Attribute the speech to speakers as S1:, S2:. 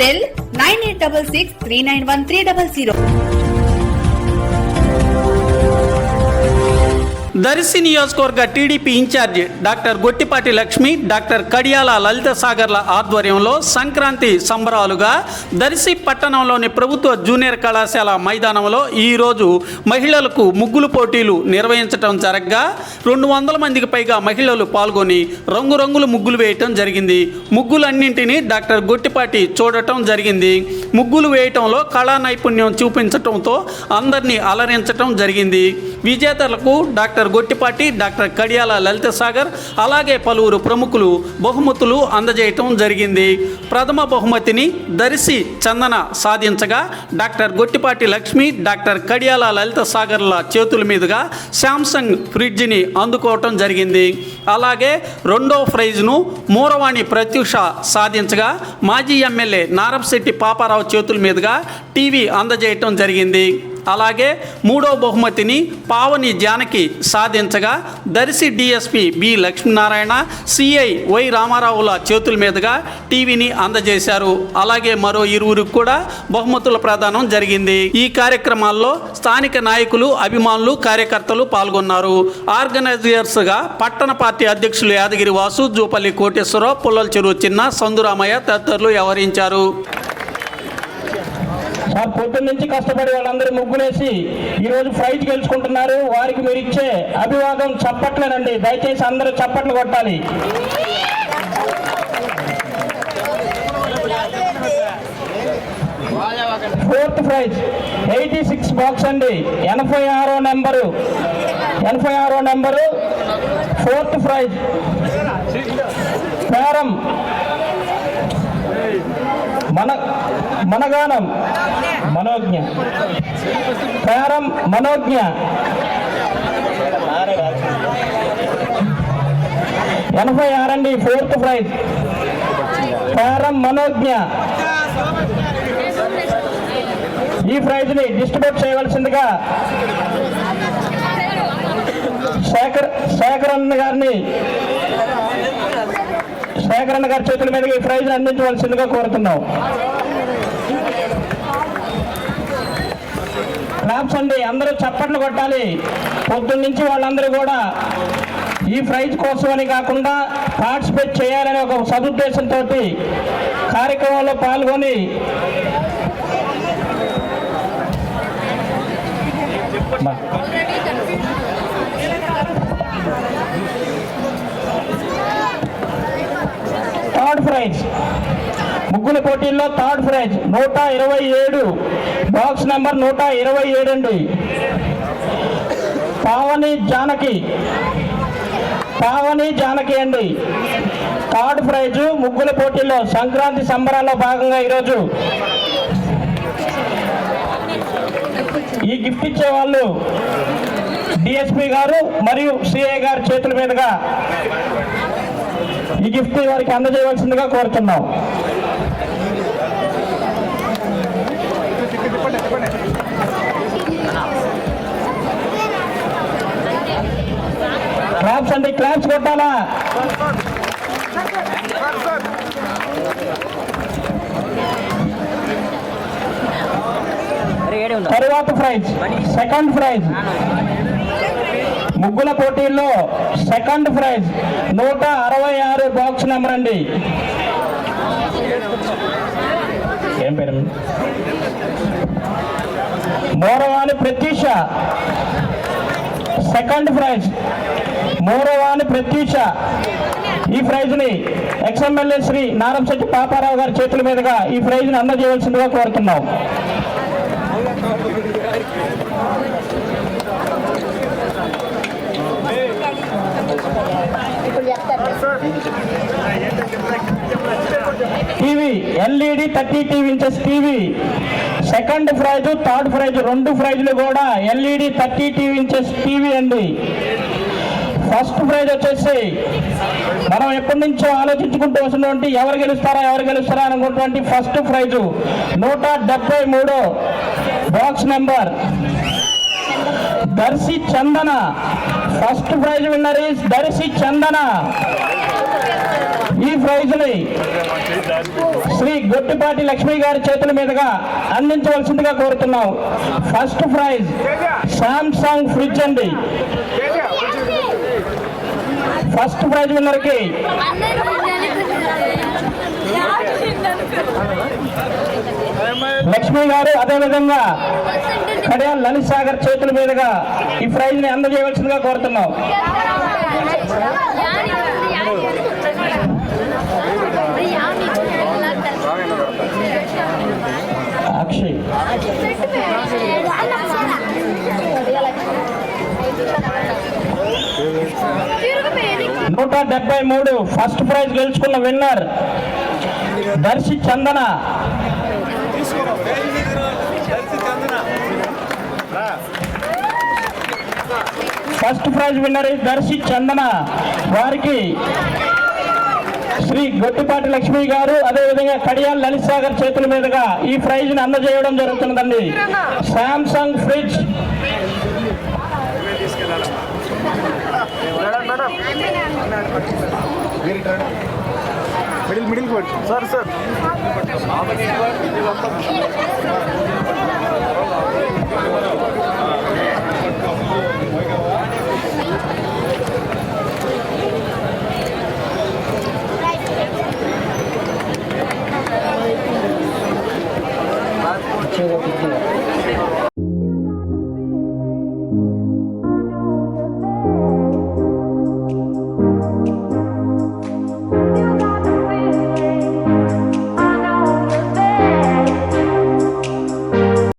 S1: Cell nine eight double six three nine one three double zero
S2: Darsi నియోజకవర్గ TDP incharge doctor Gottipati Lakshmi doctor Kadiyala Lalitha Sagarla ఆధ్వర్యంలో సంక్రాంతి సంబరాలుగా దర్శి పట్టణంలోని ప్రభుత్వ junior కళాశాల మైదానంలో ఈరోజు మహిళలకు ముగ్గులు పోటీలు నిర్వహించడం జరగగా. రెండు వందల మందికి పైగా మహిళలు పాల్గొని రంగురంగుల ముగ్గులు వేయటం జరిగింది. ముగ్గులన్నింటినీ డాక్టర్ గొట్టిపాటి చూడటం జరిగింది. ముగ్గులు వేయటంలో కళా నైపుణ్యం చూపించటంతో అందరినీ అలరించటం జరిగింది. విజేతలకు డాక్టర్ గొట్టిపాటి డాక్టర్ కడియాల లలిత సాగర్ అలాగే పలువురు ప్రముఖులు బహుమతులు అందజేయటం జరిగింది. ప్రథమ బహుమతిని దర్శి చందన సాధించగా డాక్టర్ గొట్టిపాటి లక్ష్మి డాక్టర్ కడియాల లలిత సాగర్ల చేతుల మీదుగా శాంసంగ్ ఫ్రిడ్జ్ని అందుకోవటం జరిగింది. అలాగే రెండో ప్రైజ్ను మూరవాణి ప్రత్యూష సాధించగా మాజీ ఎమ్మెల్యే నారంశెట్టి పాపారావు చేతుల మీదుగా టీవీ అందజేయటం జరిగింది. అలాగే మూడో బహుమతిని పావని జానకి సాధించగా Darsi DSP B Lakshminarayana CI Y రామారావుల చేతుల మీదుగా టీవీని అందజేశారు. అలాగే మరో ఇరువురికి కూడా బహుమతుల ప్రదానం జరిగింది. ఈ కార్యక్రమాల్లో స్థానిక నాయకులు అభిమానులు కార్యకర్తలు పాల్గొన్నారు. ఆర్గనైజర్స్గా పట్టణ పార్టీ అధ్యక్షులు యాదగిరి వాసు జూపల్లి కోటేశ్వరరావు పుల్లల చెరువు చిన్న సందురామయ్య తదితరులు వ్యవహరించారు.
S3: పొద్దున్న నుంచి కష్టపడి వాళ్ళందరూ ముగ్గులేసి ఈరోజు రోజు ప్రైజ్ గెలుచుకుంటున్నారు. వారికి మీరు ఇచ్చే అభివాదం చప్పట్లేనండి. దయచేసి అందరూ చప్పట్లు కొట్టాలి. Fourth prize. Eighty six box అండి. ఎనభై ఆరో నెంబరు. ఎనభై ఆరో నెంబరు. Fourth prize. పేరం. మన మనగానం మనోజ్ఞ. పేరం మనోజ్ఞ. ఎనభై ఆరండి ఫోర్త్ ప్రైజ్. పేరం మనోజ్ఞ. ఈ ప్రైజ్ని డిస్ట్రిబ్యూట్ చేయవలసిందిగా శేఖర్ శేఖరన్న గారిని శేఖరన్న గారి చేతుల మీదుగా ఈ ప్రైజ్ అందించవలసిందిగా కోరుతున్నాం క్లాప్స్ అండి అందరూ చప్పట్లు కొట్టాలి పొద్దున్న నుంచి వాళ్ళందరూ కూడా ఈ ప్రైజ్ కోసం అని కాకుండా పార్టిసిపేట్ చేయాలనే ఒక సదుద్దేశంతో కార్యక్రమంలో పాల్గొని బా. ప్రైజ్ ముగ్గుల పోటీల్లో థర్డ్ ప్రైజ్ నూట ఇరవై ఏడు. బాక్స్ నెంబర్ నూట ఇరవై ఏడు అండి పావని జానకి. పావని జానకి అండి. థర్డ్ ప్రైజ్ ముగ్గుల పోటీల్లో సంక్రాంతి సంబరాల్లో భాగంగా ఈరోజు ఈ గిఫ్ట్ ఇచ్చే వాళ్ళు డిఎస్పి గారు మరియు సిఐ గారి చేతుల మీదుగా ఈ గిఫ్ట్ వారికి అందజేయవలసిందిగా కోరుతున్నాం. క్లాప్స్ అండి క్లాప్స్ కొట్టాలా? తరువాత ప్రైజ్ సెకండ్ ప్రైజ్. ముగ్గుల పోటీల్లో సెకండ్ ప్రైజ్ నూట అరవై ఆరు బాక్స్ నెంబర్ అండి. ఏం పేరు? Muravani Pratyusha. Second prize Muravani Pratyusha. ఈ ప్రైజ్ని ఎక్స్ఎమ్మెల్యే శ్రీ నారంశెట్టి పాపారావు గారి చేతుల మీదుగా ఈ ప్రైజ్ని అందజేయవలసిందిగా కోరుతున్నాం. LED thirty TV inches TV. Second prize third prize రెండు ప్రైజ్లు కూడా LED thirty TV inches TV అండి. ఫస్ట్ ప్రైజ్ వచ్చేసి మనం ఎప్పటి నుంచో ఆలోచించుకుంటూ వస్తున్నటువంటి ఎవరు గెలుస్తారా ఎవరు గెలుస్తారా అనుకున్నటువంటి ఫస్ట్ ప్రైజ్. నూట డెబ్బై మూడు box number. Darsi Chandana. First prize winner is Darsi Chandana. ఈ ప్రైజ్ని శ్రీ గొట్టిపాటి లక్ష్మి గారి చేతుల మీదుగా అందించవలసిందిగా కోరుతున్నాం. ఫస్ట్ ప్రైజ్ సామ్సంగ్ ఫ్రిడ్జ్ అండి. ఫస్ట్ ప్రైజ్ విన్నర్కి లక్ష్మి గారు అదేవిధంగా కడియా లలిత్ సాగర్ చేతుల మీదుగా ఈ ప్రైజ్ని అందజేయవలసిందిగా కోరుతున్నాం. నూట డెబ్బై మూడు ఫస్ట్ ప్రైజ్ గెలుచుకున్న winner Darsi Chandana. First prize winner Darsi Chandana. వారికి శ్రీ గొట్టిపాటి లక్ష్మి గారు అదేవిధంగా కడియాల్ లలిత్ సాగర్ చేతుల మీదుగా ఈ ప్రైజ్ని అందజేయడం జరుగుతున్నదండి. Samsung fridge
S4: middle middle foot sir sir